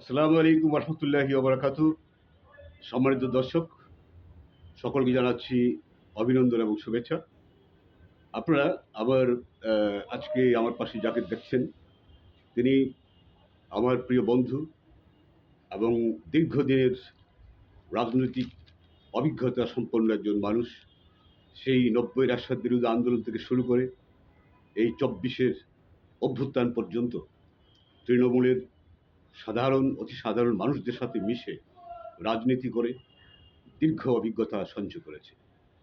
আসসালামু আলাইকুম রহমতুল্লাহি ওবরাকাতু সম্মানিত দর্শক সকলকে জানাচ্ছি অভিনন্দন এবং শুভেচ্ছা। আপনারা আহ, আজকে আমার পাশে যাকে দেখছেন তিনি আমার প্রিয় বন্ধু এবং দীর্ঘদিনের রাজনৈতিক অভিজ্ঞতা সম্পন্ন একজন মানুষ। সেই নব্বই রাষ্ট্র বিরুদ্ধে আন্দোলন থেকে শুরু করে এই চব্বিশের অভ্যুত্থান পর্যন্ত তৃণমূলের সাধারণ, অতি সাধারণ মানুষদের সাথে মিশে রাজনীতি করে দীর্ঘ অভিজ্ঞতা সঞ্চয় করেছে।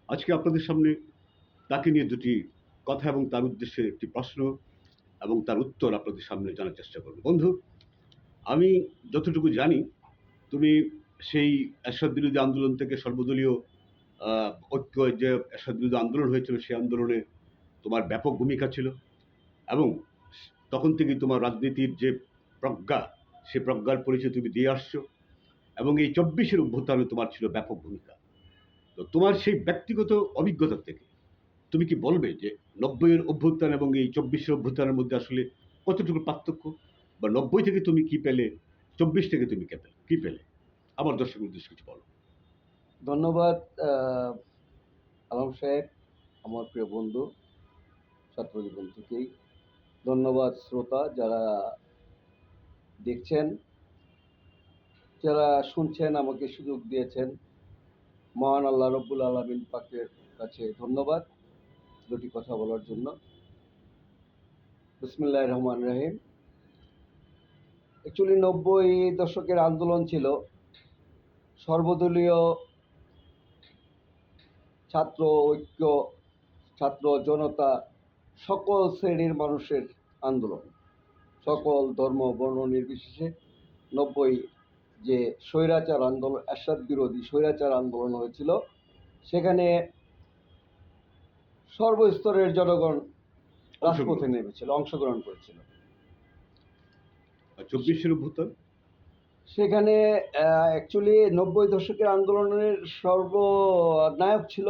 আজকে আপনাদের সামনে তাকে নিয়ে দুটি কথা এবং তার উদ্দেশ্যে একটি প্রশ্ন এবং তার উত্তর আপনাদের সামনে জানার চেষ্টা করব। বন্ধু, আমি যতটুকু জানি, তুমি সেই এরশাদ বিরোধী আন্দোলন থেকে সর্বদলীয় ঐক্য, যে এরশাদ বিরোধী আন্দোলন হয়েছিল, সেই আন্দোলনে তোমার ব্যাপক ভূমিকা ছিল এবং তখন থেকেই তোমার রাজনীতির যে প্রজ্ঞা সে প্রজ্ঞার পরিচয় তুমি দিয়ে আসছো। এবং এই চব্বিশের অভ্যুত্থানে তোমার ছিল ব্যাপক ভূমিকা। তো তোমার সেই ব্যক্তিগত অভিজ্ঞতা থেকে তুমি কি বলবে যে নব্বইয়ের অভ্যুত্থান এবং এই চব্বিশের অভ্যুত্থানের মধ্যে আসলে কতটুকু পার্থক্য? বা নব্বই থেকে তুমি কি পেলে, চব্বিশ থেকে তুমি কে পেলে, কি পেলে? আমার দর্শক উদ্দেশ্যে কিছু বলো। ধন্যবাদ আলম সাহেব, আমার প্রিয় বন্ধু, ছাত্রজীবন থেকেই। ধন্যবাদ, শ্রোতা, যারা দেখছেন, যারা শুনছেন, আমাকে সুযোগ দিয়েছেন, মহান আল্লাহ রব্বুল আলমিন পাকের কাছে ধন্যবাদ দুটি কথা বলার জন্য। বিসমুল্লাহ রহমান রহিম। অ্যাকচুয়ালি নব্বই দশকের আন্দোলন ছিল। সর্বদলীয় ছাত্র ঐক্য, ছাত্র জনতা, সকল শ্রেণির মানুষের আন্দোলন। সকল ধর্ম বর্ণ নির্বিশেষে নব্বই যে স্বৈরাচার আন্দোলন এরশাদ বিরোধী স্বৈরাচার আন্দোলন হয়েছিল সেখানে সর্বস্তরের জনগণ রাজপথে নেমেছিল অংশগ্রহণ করেছিল। চব্বিশের অভ্যুত্থান? সেখানে অ্যাকচুয়ালি নব্বই দশকের আন্দোলনের সর্বনায়ক ছিল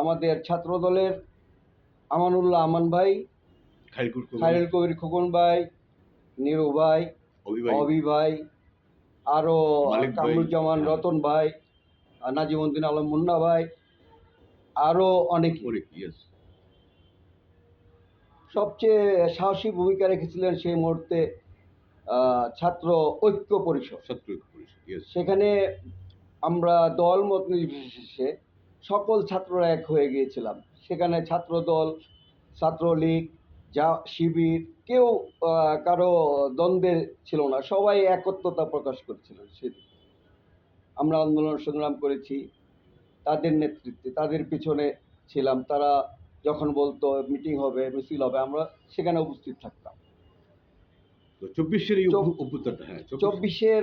আমাদের ছাত্র দলের আমানুল্লাহ আমান ভাই। খাইরুল কবির। খোকন ভাই নিরু ভাই অবি ভাই। আরও কামরুজ্জামান রতন ভাই নাজিমুদ্দিন আলম মুন্না ভাই আরও অনেক। অনেক সবচেয়ে সাহসী ভূমিকা রেখেছিলেন সেই মুহূর্তে ছাত্র ঐক্য পরিষদ। ছাত্র ঐক্য পরিষদ সেখানে আমরা দল মত নির্বিশেষে সকল ছাত্ররা এক হয়ে গিয়েছিলাম। সেখানে ছাত্র দল ছাত্রলীগ যা শিবির কেউ কারও দ্বন্দ্বে ছিল না সবাই একত্রতা প্রকাশ করেছিলেন সেদিন আমরা আন্দোলন সংগ্রাম করেছি তাদের নেতৃত্বে তাদের পিছনে ছিলাম তারা যখন বলতো মিটিং হবে মিছিল হবে আমরা সেখানে উপস্থিত থাকতাম তো চব্বিশের হ্যাঁ চব্বিশের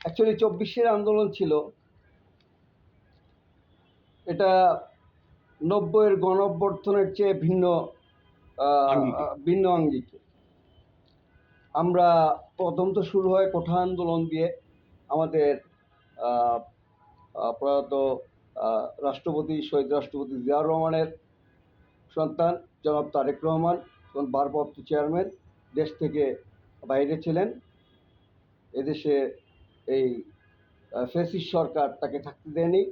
অ্যাকচুয়ালি চব্বিশের আন্দোলন ছিল এটা নব্বইয়ের গণ অভ্যর্থনের চেয়ে ভিন্ন। ভিন্ন আঙ্গিকে। আমরা প্রথম তো শুরু হয় কোঠা আন্দোলন দিয়ে আমাদের প্রয়াত রাষ্ট্রপতি শহীদ রাষ্ট্রপতি জিয়াউর রহমানের সন্তান জনাব তারেক রহমান তখন ভারপ্রাপ্ত চেয়ারম্যান দেশ থেকে বাইরে ছিলেন। এদেশে এই ফেসিস সরকার তাকে থাকতে দেয়নি।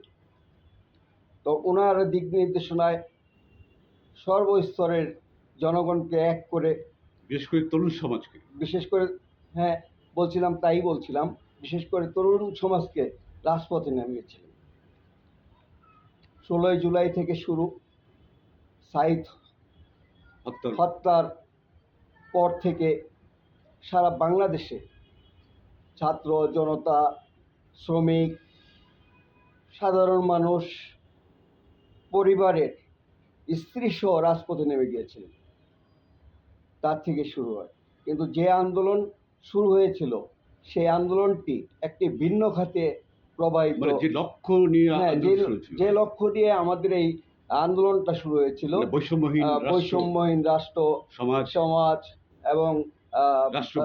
তো ওনার দিক নির্দেশনায় সর্বস্তরের জনগণকে এক করে বিশেষ করে তরুণ সমাজকে। বিশেষ করে হ্যাঁ বলছিলাম তাই বলছিলাম বিশেষ করে তরুণ সমাজকে রাজপথে নামিয়েছিলেন। ষোলোই জুলাই থেকে শুরু সাইদ হত্যার হত্যার পর থেকে সারা বাংলাদেশে ছাত্র জনতা শ্রমিক সাধারণ মানুষ পরিবারের স্ত্রী সহ রাজপথে নেমে গিয়েছিলেন। তার থেকে শুরু হয়। কিন্তু যে আন্দোলন শুরু হয়েছিল সেই আন্দোলনটি একটি ভিন্ন খাতে প্রবাহিত মানে যে লক্ষ্য নিয়ে হ্যাঁ যে লক্ষ্য নিয়ে আমাদের এই আন্দোলনটা শুরু হয়েছিল মানে বৈষম্যহীন রাষ্ট্র, বৈষম্যহীন রাষ্ট্র সমাজ। সমাজ এবং রাষ্ট্র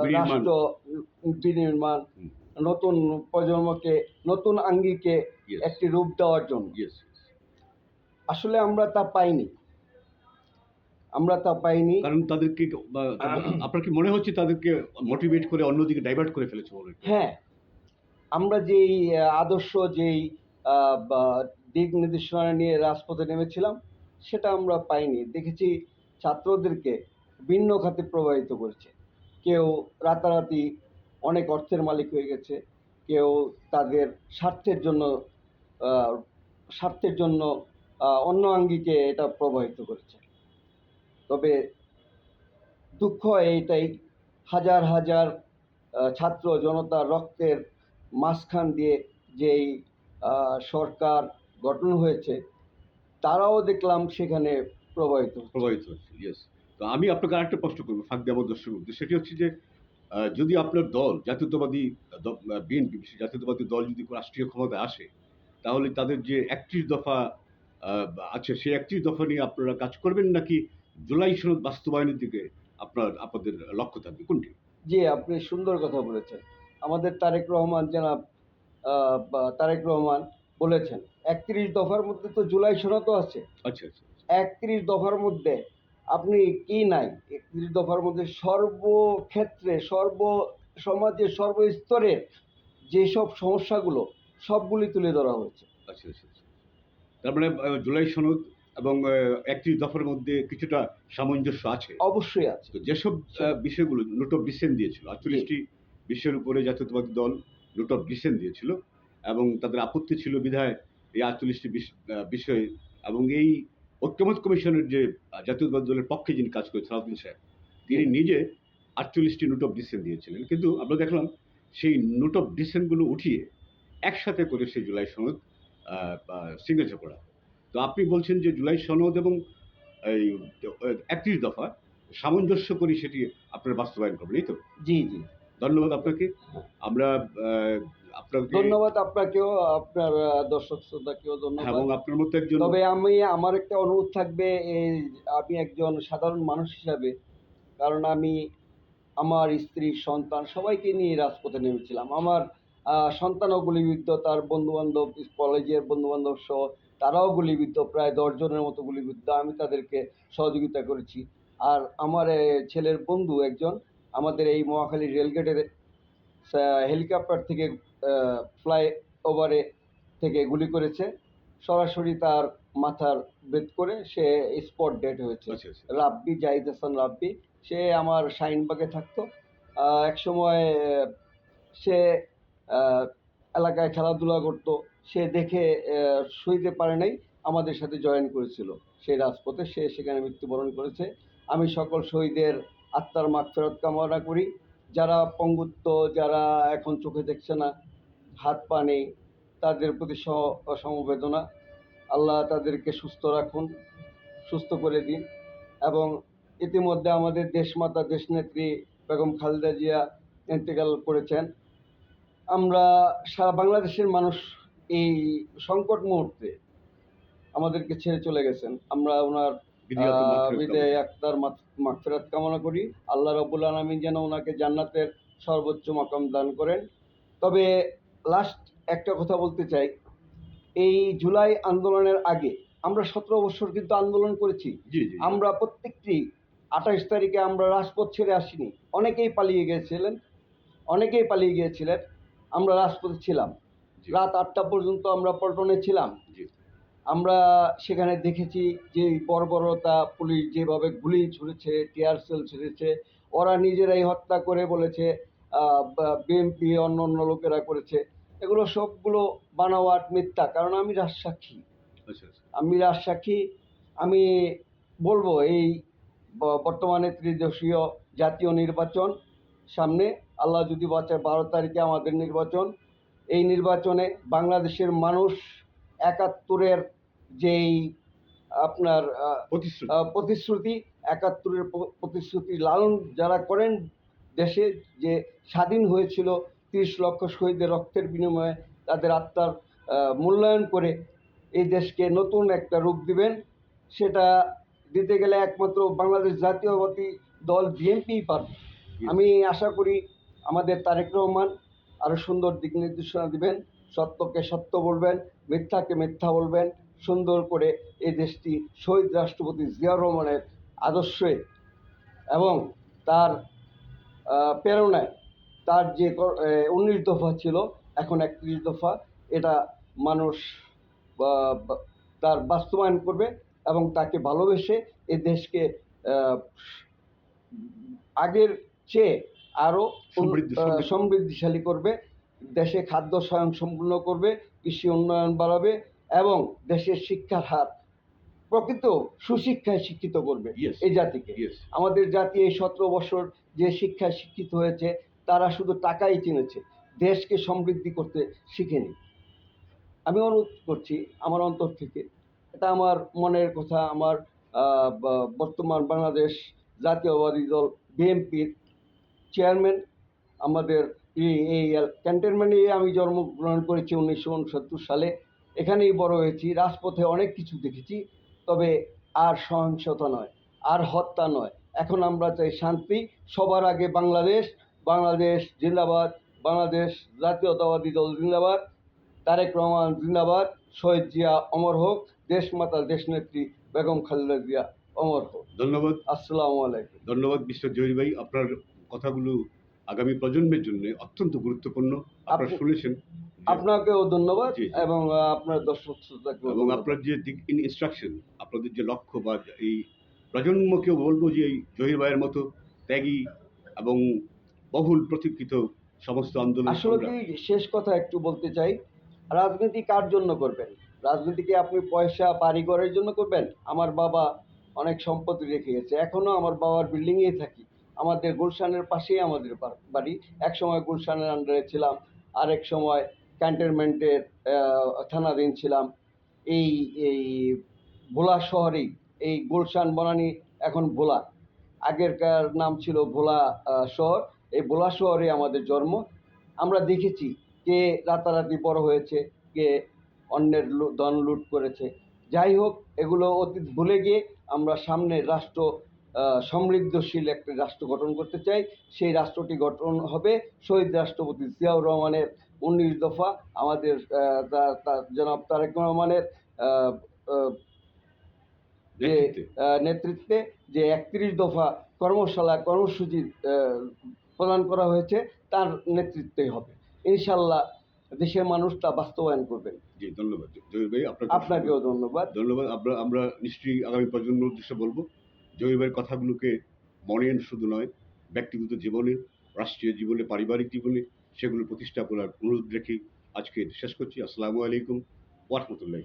বিনির্মাণ। নতুন প্রজন্মকে নতুন আঙ্গিকে একটি রূপ দেওয়ার জন্য. আসলে আমরা তা পাইনি। আমরা তা পাইনি। কারণ তাদেরকে আপনার কি মনে হচ্ছে তাদেরকে মোটিভেট করে অন্যদিকে ডাইভার্ট করে ফেলেছে হয়? আমরা যেই আদর্শ যেই দিক নির্দেশনা নিয়ে রাজপথে নেমেছিলাম সেটা আমরা পাইনি। দেখেছি ছাত্রদেরকে ভিন্ন খাতে প্রভাবিত করেছে। কেউ রাতারাতি অনেক অর্থের মালিক হয়ে গেছে কেউ তাদের স্বার্থের জন্য স্বার্থের জন্য অন্য আঙ্গিকে এটা প্রভাবিত করেছে। তবে দুঃখ এইটাই হাজার হাজার ছাত্র জনতার রক্তের মাঝখান দিয়ে যেই সরকার গঠন হয়েছে তারাও দেখলাম সেখানে প্রভাবিত। প্রভাবিত হচ্ছে ইয়েস তো আমি আপনাকে আরেকটা প্রশ্ন করব ফাঁক দেওয়ার দর্শক সেটি হচ্ছে যে যদি আপনার দল জাতীয়তাবাদী বিএনপি জাতীয়তাবাদী দল যদি রাষ্ট্রীয় ক্ষমতায় আসে তাহলে তাদের যে একত্রিশ দফা আহ, আছে সেই একত্রিশ দফা নিয়ে আপনারা কাজ করবেন নাকি জুলাই সনদ বাস্তবায়নের দিকে আপনার আপনাদের লক্ষ্য থাকবে। কোনটি? জি আপনি সুন্দর কথা বলেছেন। আমাদের তারেক রহমান জনাব তারেক রহমান বলেছেন একত্রিশ দফার মধ্যে তো জুলাই সনদও আছে। আচ্ছা আচ্ছা একত্রিশ দফার মধ্যে আপনি কি নাই? একত্রিশ দফার মধ্যে সর্বক্ষেত্রে সর্ব সমাজের সর্বস্তরের যেসব সমস্যাগুলো সবগুলি তুলে ধরা হয়েছে। আচ্ছা আচ্ছা আচ্ছা। তার মানে জুলাই সনদ এবং একত্রিশ দফার মধ্যে কিছুটা সামঞ্জস্য আছে। অবশ্যই আছে। তো যেসব বিষয়গুলো নোট অফ ডিসেন্ট দিয়েছিল আটচল্লিশটি বিষয়ের উপরে জাতীয়তাবাদী দল নোট অফ ডিসেন্ট দিয়েছিল এবং তাদের আপত্তি ছিল বিধায় এই আটচল্লিশটি বিষ- বিষয়ে এবং এই ঐক্যমত কমিশনের যে জাতীয়তাবাদী দলের পক্ষে যিনি কাজ করেছেন সালাউদ্দিন সাহেব তিনি নিজে আটচল্লিশটি নোট অফ ডিসেন্ট দিয়েছিলেন। কিন্তু আমরা দেখলাম সেই নোট অফ ডিসেন্টগুলো উঠিয়ে একসাথে করে সেই জুলাই সনদ সিগনেচার করা হয়। তো আপনি বলছেন যে জুলাই সনদ এবং এই একত্রিশ দফা সামঞ্জস্য করে সেটি আপনারা বাস্তবায়ন করবেন এই তো? জি জি। ধন্যবাদ আপনাকে। আমরা আহ, আপনাকে ধন্যবাদ আপনাকেও আপনার দর্শক শ্রোতাকেও এবং ধন্যবাদ আপনার মতো একজন তবে আমি আমার একটা অনুরোধ থাকবে এই আমি একজন সাধারণ মানুষ হিসাবে কারণ আমি আমার স্ত্রী সন্তান সবাইকে নিয়ে রাজপথে নেমেছিলাম। আমার সন্তানও গুলিবিদ্ধ তার বন্ধু বান্ধব কলেজের বন্ধু বান্ধব সহ তারাও গুলিবিদ্ধ প্রায় দশজনের মতো গুলিবিদ্ধ। আমি তাদেরকে সহযোগিতা করেছি। আর আমার ছেলের বন্ধু একজন আমাদের এই মহাখালী রেলগেটের হেলিকপ্টার থেকে ফ্লাই ওভারে থেকে গুলি করেছে। সরাসরি তার মাথার বেদ করে সে স্পট ডেট হয়েছে। আচ্ছা আচ্ছা। রাব্বি জাহিদ হাসান রাব্বি সে আমার শাহিনবাগে থাকতো। এক সময় সে এলাকায় খেলাধুলা করতো, সে দেখে সইতে পারে নাই, আমাদের সাথে জয়েন করেছিল। সেই রাজপথে সে সেখানে মৃত্যুবরণ করেছে। আমি সকল শহীদের আত্মার মাগফেরত কামনা করি। যারা পঙ্গুত্ব, যারা এখন চোখে দেখছে না, হাত পা নেই, তাদের প্রতি সমবেদনা আল্লাহ তাদেরকে সুস্থ রাখুন, সুস্থ করে দিন এবং ইতিমধ্যে আমাদের দেশমাতা, দেশনেত্রী বেগম খালেদা জিয়া ইন্তেকাল করেছেন। আমরা সারা বাংলাদেশের মানুষ এই সংকট মুহূর্তে আমাদেরকে ছেড়ে চলে গেছেন। আমরা ওনার বিদায় আক্তার মাগফিরাত কামনা করি। আল্লাহ রবুল আলমিন যেন ওনাকে জান্নাতের সর্বোচ্চ মাকাম দান করেন। তবে লাস্ট একটা কথা বলতে চাই। এই জুলাই আন্দোলনের আগে আমরা সতেরো বছর কিন্তু আন্দোলন করেছি। আমরা প্রত্যেকটি আঠাশ তারিখে আমরা রাজপথ ছেড়ে আসিনি। অনেকেই পালিয়ে গিয়েছিলেন। অনেকেই পালিয়ে গিয়েছিলেন। আমরা রাজপথে ছিলাম। রাত আটটা পর্যন্ত আমরা পল্টনে ছিলাম। আমরা সেখানে দেখেছি যে বর্বরতা পুলিশ যেভাবে গুলি ছুড়েছে টিয়ার সেল ছেড়েছে ওরা নিজেরাই হত্যা করে বলেছে বিএনপি অন্য অন্য লোকেরা করেছে। এগুলো সবগুলো বানাওয়াট মিথ্যা কারণ আমি রাজসাক্ষী। আচ্ছা আচ্ছা। আমি রাজসাক্ষী আমি বলব এই বর্তমানে ত্রিদেশীয় জাতীয় নির্বাচন সামনে আল্লাহ যদি বাঁচায় বারো তারিখে আমাদের নির্বাচন। এই নির্বাচনে বাংলাদেশের মানুষ একাত্তরের যেই আপনার প্রতিশ্রুতি। একাত্তরের প্রতিশ্রুতি লালন যারা করেন দেশে যে স্বাধীন হয়েছিল তিরিশ লক্ষ শহীদের রক্তের বিনিময়ে তাদের আত্মার মূল্যায়ন করে এই দেশকে নতুন একটা রূপ দিবেন সেটা দিতে গেলে একমাত্র বাংলাদেশ জাতীয়বাদী দল বিএনপি পারবে। আমি আশা করি আমাদের তারেক রহমান আরও সুন্দর দিক নির্দেশনা দিবেন, সত্যকে সত্য বলবেন, মিথ্যাকে মিথ্যা বলবেন, সুন্দর করে এই দেশটি শহীদ রাষ্ট্রপতি জিয়াউর রহমানের আদর্শে এবং তার প্রেরণায় তার যে উনিশ দফা ছিল, এখন একত্রিশ দফা, এটা মানুষ তার বাস্তবায়ন করবে এবং তাকে ভালোবেসে এ দেশকে আগের চেয়ে আরও সমৃদ্ধ- সমৃদ্ধ। সমৃদ্ধিশালী করবে। দেশে খাদ্য স্বয়ং সম্পূর্ণ করবে কৃষি উন্নয়ন বাড়াবে এবং দেশের শিক্ষার হার প্রকৃত সুশিক্ষায় শিক্ষিত করবে এই জাতিকে। আমাদের জাতি এই সতেরো বছর যে শিক্ষায় শিক্ষিত হয়েছে তারা শুধু টাকাই চিনেছে দেশকে সমৃদ্ধি করতে শিখেনি। আমি অনুরোধ করছি আমার অন্তর থেকে এটা আমার মনের কথা আমার বর্তমান বাংলাদেশ জাতীয়বাদী দল বিএনপির চেয়ারম্যান আমাদের এই ক্যান্টনমেন্টে আমি জন্মগ্রহণ করেছি উনিশশো উনসত্তর সালে। এখানেই বড় হয়েছি রাজপথে অনেক কিছু দেখেছি তবে আর সহিংসতা নয় আর হত্যা নয়। এখন আমরা চাই শান্তি সবার আগে বাংলাদেশ বাংলাদেশ জিন্দাবাদ বাংলাদেশ জাতীয়তাবাদী দল জিন্দাবাদ তারেক রহমান জিন্দাবাদ শহীদ জিয়া অমর হোক দেশ মাতা দেশ নেত্রী বেগম খালেদা জিয়া অমর হোক। ধন্যবাদ। আসসালামু আলাইকুম। ধন্যবাদ জহির ভাই আপনার কথাগুলো আগামী প্রজন্মের জন্য অত্যন্ত গুরুত্বপূর্ণ। আপনারা শুনেছেন আপনাকেও ধন্যবাদ। এবং আপনার দর্শক এবং আপনার যে দিক ইন ইনস্ট্রাকশন আপনাদের যে লক্ষ্য বা এই প্রজন্মকেও বলব যে এই জহির ভাইয়ের মতো ত্যাগী এবং বহুল প্রতীক্ষিত সমস্ত আন্দোলন আসলে কি শেষ কথা একটু বলতে চাই। রাজনীতি কার জন্য করবেন? রাজনীতি কি আপনি পয়সা বাড়ি ঘরের জন্য করবেন? আমার বাবা অনেক সম্পত্তি রেখে গেছে। এখনও আমার বাবার বিল্ডিংয়েই থাকি। আমাদের গুলশানের পাশেই আমাদের বাড়ি। এক সময় গুলশানের আন্ডারে ছিলাম, আরেক সময় ক্যান্টনমেন্টের থানাধীন ছিলাম। এই এই ভোলা শহরেই, এই গুলশান বনানী এখন ভোলা। আগেরকার নাম ছিল ভোলা শহর। এই ভোলা শহরে আমাদের জন্ম। আমরা দেখেছি কে রাতারাতি বড় হয়েছে, কে অন্যের ধন লুট করেছে। যাই হোক, এগুলো অতীত ভুলে গিয়ে আমরা সামনে রাষ্ট্র সমৃদ্ধশীল একটা রাষ্ট্র গঠন করতে চাই। সেই রাষ্ট্রটি গঠন হবে শহীদ রাষ্ট্রপতি জিয়াউর রহমানের উনিশ দফা। আমাদের জনাব তারেক রহমানের যে নেতৃত্বে। যে একত্রিশ দফা কর্মশালা কর্মসূচি আহ, প্রদান করা হয়েছে তার নেতৃত্বেই হবে। ইনশাল্লাহ দেশের মানুষ তা বাস্তবায়ন করবেন। জি ধন্যবাদ। জহির ভাই আপনাকেও ধন্যবাদ। ধন্যবাদ। আমরা আমরা নিশ্চয়ই আগামী প্রজন্মের উদ্দেশ্যে বলব ভাইয়ের কথাগুলোকে মনে শুধু নয়, ব্যক্তিগত জীবনে, রাষ্ট্রীয় জীবনে, পারিবারিক জীবনে সেগুলো প্রতিষ্ঠা করার অনুরোধ রেখে আজকে শেষ করছি। আসসালামু আলাইকুম ওরহমতুল্লাহ